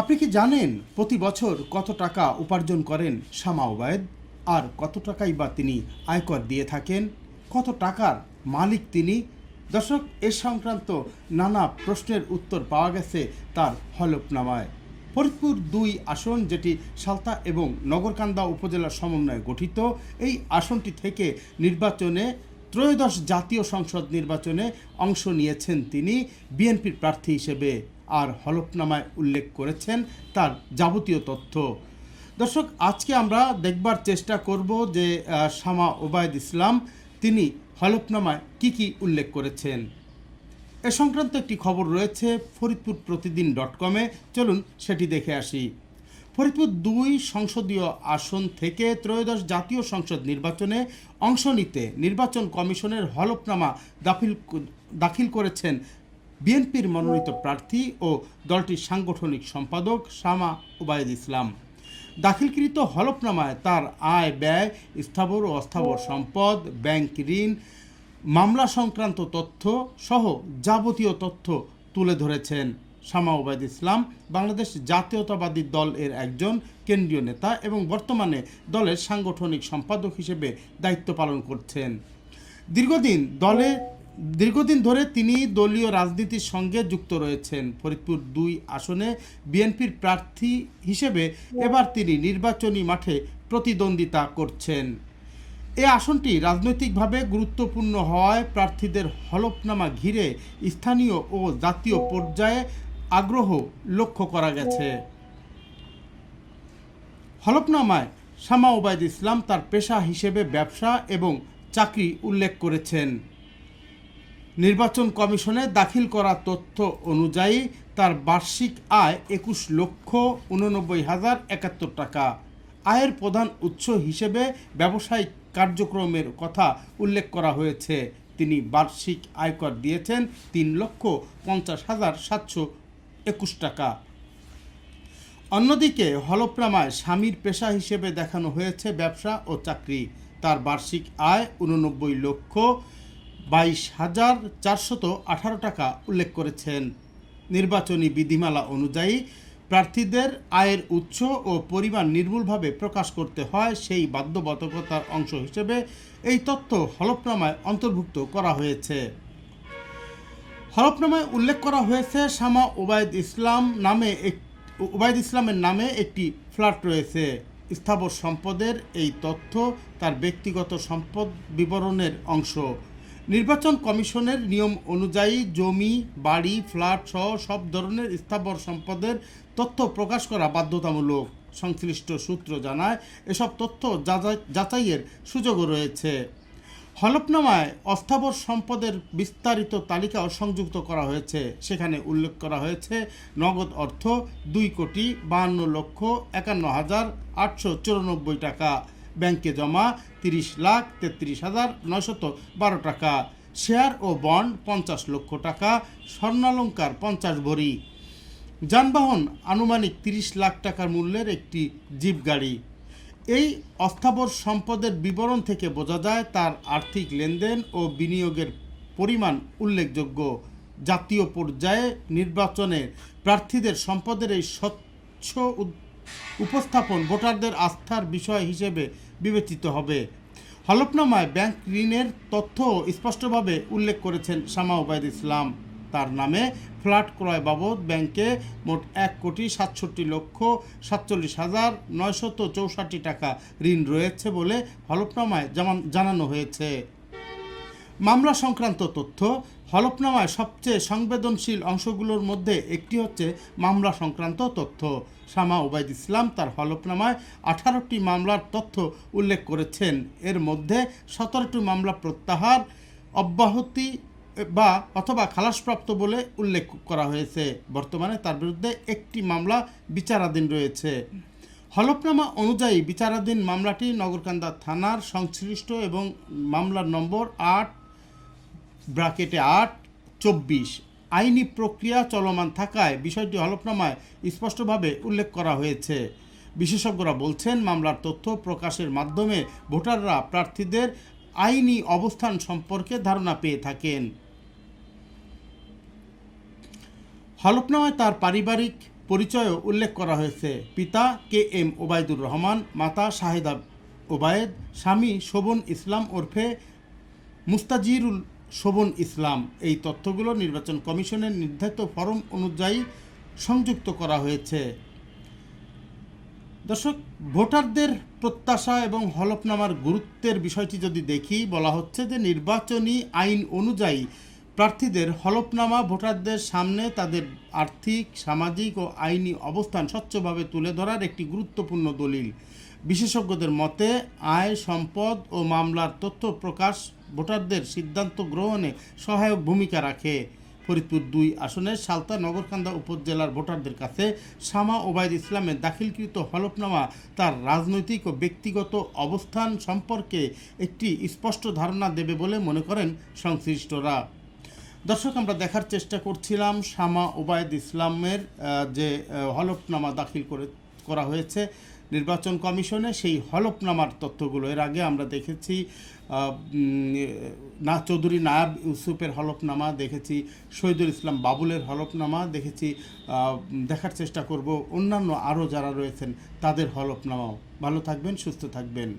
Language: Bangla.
আপনি কি জানেন প্রতি বছর কত টাকা উপার্জন করেন শামা ওবায়দ? আর কত টাকাই বা তিনি আয়কর দিয়ে থাকেন? কত টাকার মালিক তিনি? দর্শক, এ সংক্রান্ত নানা প্রশ্নের উত্তর পাওয়া গেছে তার হলফনামায়। ফরিদপুর দুই আসন, যেটি সালতা এবং নগরকান্দা উপজেলার সমন্বয়ে গঠিত, এই আসনটি থেকে নির্বাচনে ত্রয়োদশ জাতীয় সংসদ নির্বাচনে অংশ নিয়েছেন তিনি বিএনপির প্রার্থী হিসেবে আর হলফনামায় উল্লেখ করেছেন তার যাবতীয় তথ্য। দর্শক, আজকে আমরা দেখবার চেষ্টা করব যে শামা ওবায়দ ইসলাম তিনি হলফনামায় কি কি উল্লেখ করেছেন। এ সংক্রান্ত একটি খবর রয়েছে ফরিদপুর প্রতিদিন ডট কমে। চলুন সেটি দেখে আসি। ফরিদপুর দুই সংসদীয় আসন থেকে ত্রয়োদশ জাতীয় সংসদ নির্বাচনে অংশ নিতে নির্বাচন কমিশনের হলফনামা দাখিল দাখিল করেছেন বিএনপির মনোনীত প্রার্থী ও দলটির সাংগঠনিক সম্পাদক শামা ওবায়দ ইসলাম। দাখিলকৃত হলফনামায় তার আয়, ব্যয়, স্থাবর ও অস্থাবর সম্পদ, ব্যাংক ঋণ, মামলা সংক্রান্ত তথ্য সহ যাবতীয় তথ্য তুলে ধরেছেন। শামা ওবায়দ ইসলাম বাংলাদেশ জাতীয়তাবাদী দল এর একজন কেন্দ্রীয় নেতা এবং বর্তমানে দলের সাংগঠনিক সম্পাদক হিসেবে দায়িত্ব পালন করছেন। দীর্ঘদিন দলে, দীর্ঘদিন ধরে তিনি দলীয় রাজনীতির সঙ্গে যুক্ত রয়েছেন। ফরিদপুর দুই আসনে বিএনপির প্রার্থী হিসেবে এবার তিনি নির্বাচনী মাঠে প্রতিদ্বন্দ্বিতা করছেন। এ আসনটি রাজনৈতিকভাবে গুরুত্বপূর্ণ হওয়ায় প্রার্থীদের হলফনামা ঘিরে স্থানীয় ও জাতীয় পর্যায়ে আগ্রহ লক্ষ্য করা গেছে। হলফনামায় শামা ওবায়দ ইসলাম তার পেশা হিসেবে ব্যবসা এবং চাকরি উল্লেখ করেছেন। নির্বাচন কমিশনে দাখিল করা তথ্য অনুযায়ী তার বার্ষিক আয় একুশ লক্ষ উননব্বই হাজার একাত্তর টাকা। আয়ের প্রধান উৎস হিসেবে ব্যবসায়িক কার্যক্রমের কথা উল্লেখ করা হয়েছে। তিনি বার্ষিক আয়কর দিয়েছেন তিন লক্ষ পঞ্চাশ হাজার সাতশো একুশ টাকা। অন্যদিকে হলফনামায় স্বামীর পেশা হিসেবে দেখানো হয়েছে ব্যবসা ও চাকরি। তার বার্ষিক আয় উননব্বই লক্ষ বাইশ হাজার চারশত আঠারো টাকা উল্লেখ করেছেন। নির্বাচনী বিধিমালা অনুযায়ী প্রার্থীদের আয়ের উৎস ও পরিমাণ নির্মূলভাবে প্রকাশ করতে হয় সেই বাধ্যবাধকতার অংশ হিসেবে এই তথ্য হলফনামায় অন্তর্ভুক্ত করা হয়েছে। হলফনামায় উল্লেখ করা হয়েছে, শামা ওবায়দ ইসলাম নামে এক ওবায়দ ইসলামের নামে একটি ফ্ল্যাট রয়েছে। স্থাবর সম্পদের এই তথ্য তার ব্যক্তিগত সম্পদ বিবরণের অংশ। নির্বাচন কমিশনের নিয়ম অনুযায়ী জমি, বাড়ি, ফ্ল্যাট সহ সব ধরনের স্থাবর সম্পদের তথ্য প্রকাশ করা বাধ্যতামূলক। সংশ্লিষ্ট সূত্র জানায়, এসব তথ্য যাচাই- যাচাইয়ের সুযোগও রয়েছে। হলফনামায় অস্থাবর সম্পদের বিস্তারিত তালিকাও সংযুক্ত করা হয়েছে। সেখানে উল্লেখ করা হয়েছে, নগদ অর্থ দুই কোটি বাহান্ন লক্ষ একান্ন হাজার আটশো চুরানব্বই টাকা, ব্যাংকে জমা তিরিশ লাখ তেত্রিশ হাজার নয়শত বারো টাকা, শেয়ার ও বন্ড পঞ্চাশ লক্ষ টাকা, স্বর্ণালঙ্কার পঞ্চাশ ভরি। যানবাহন আনুমানিক তিরিশ লাখ টাকার মূল্যের একটি জিপ গাড়ি এই অস্থাবর সম্পদের বিবরণ থেকে বোঝা যায় তার আর্থিক লেনদেন ও বিনিয়োগের পরিমাণ উল্লেখযোগ্য। জাতীয় পর্যায়ে নির্বাচনে প্রার্থীদের সম্পদের এই স্বচ্ছ উপস্থাপন ভোটারদের আস্থার বিষয় হিসেবে বিবেচিত হবে। হলফনামায় ব্যাংক ঋণের তথ্য স্পষ্টভাবে উল্লেখ করেছেন শামা ওবায়দ ইসলাম। তার নামে ফ্ল্যাট ক্রয় বাবদ ব্যাংকে মোট এক কোটি সাতষট্টি লক্ষ সাতচল্লিশ হাজার নয়শত চৌষট্টি টাকা ঋণ রয়েছে বলে হলফনামায় জানানো হয়েছে। মামলা সংক্রান্ত তথ্য, হলফনামায় সবচেয়ে সংবেদনশীল অংশগুলোর মধ্যে একটি হচ্ছে মামলা সংক্রান্ত তথ্য। শামা ওবায়দ ইসলাম তার হলফনামায় আঠারোটি মামলার তথ্য উল্লেখ করেছেন। এর মধ্যে সতেরোটি মামলা প্রত্যাহার, অব্যাহতি বা অথবা খালাসপ্রাপ্ত বলে উল্লেখ করা হয়েছে। বর্তমানে তার বিরুদ্ধে একটি মামলা বিচারাধীন রয়েছে। হলফনামা অনুযায়ী বিচারাধীন মামলাটি নগরকান্দা থানার সংশ্লিষ্ট এবং মামলার নম্বর আট ব্রাকেটে আট, চব্বিশ। আইনি প্রক্রিয়া চলমান থাকায় বিষয়টি হলফনামায় স্পষ্টভাবে উল্লেখ করা হয়েছে। বিশেষজ্ঞরা বলছেন, মামলার তথ্য প্রকাশের মাধ্যমে ভোটাররা প্রার্থীদের আইনি অবস্থান সম্পর্কে ধারণা পেয়ে থাকেন। হলফনামায় তার পারিবারিক পরিচয়ও উল্লেখ করা হয়েছে। পিতা কে এম ওবায়দুর রহমান, মাতা শাহেদা ওবায়েদ, স্বামী শোভন ইসলাম ওরফে মুস্তাজিরুল শোভন ইসলাম। এই তথ্যগুলো নির্বাচন কমিশনের নির্ধারিত ফরম অনুযায়ী সংযুক্ত করা হয়েছে। দর্শক, ভোটারদের প্রত্যাশা এবং হলফনামার গুরুত্বের বিষয়টি যদি দেখি, বলা হচ্ছে যে নির্বাচনী আইন অনুযায়ী প্রার্থীদের হলফনামা ভোটারদের সামনে তাদের আর্থিক, সামাজিক ও আইনি অবস্থান স্বচ্ছভাবে তুলে ধরার একটি গুরুত্বপূর্ণ দলিল। বিশেষজ্ঞদের মতে, আয়, সম্পদ ও মামলার তথ্য প্রকাশ ভোটারদের সিদ্ধান্ত গ্রহণে সহায়ক ভূমিকা রাখে। ফরিদপুর দুই আসনের সালতা নগরকান্দা উপজেলার ভোটারদের কাছে শামা ওবায়দ ইসলামের দাখিলকৃত হলফনামা তার রাজনৈতিক ও ব্যক্তিগত অবস্থান সম্পর্কে একটি স্পষ্ট ধারণা দেবে বলে মনে করেন সংশ্লিষ্টরা। দর্শক, আমরা দেখার চেষ্টা করছিলাম শামা ওবায়দ ইসলামের যে হলফনামা দাখিল করে, করা হয়েছে নির্বাচন কমিশনে। সেই হলফনামার তথ্যগুলো এর আগে আমরা দেখেছি না, চৌধুরী নায়াব ইউসুফের হলফনামা, দেখেছি শহীদুল ইসলাম বাবুলের হলফনামা, দেখেছি দেখার চেষ্টা করব অন্যান্য আরও যারা রয়েছেন তাদের হলফনামাও। ভালো থাকবেন, সুস্থ থাকবেন।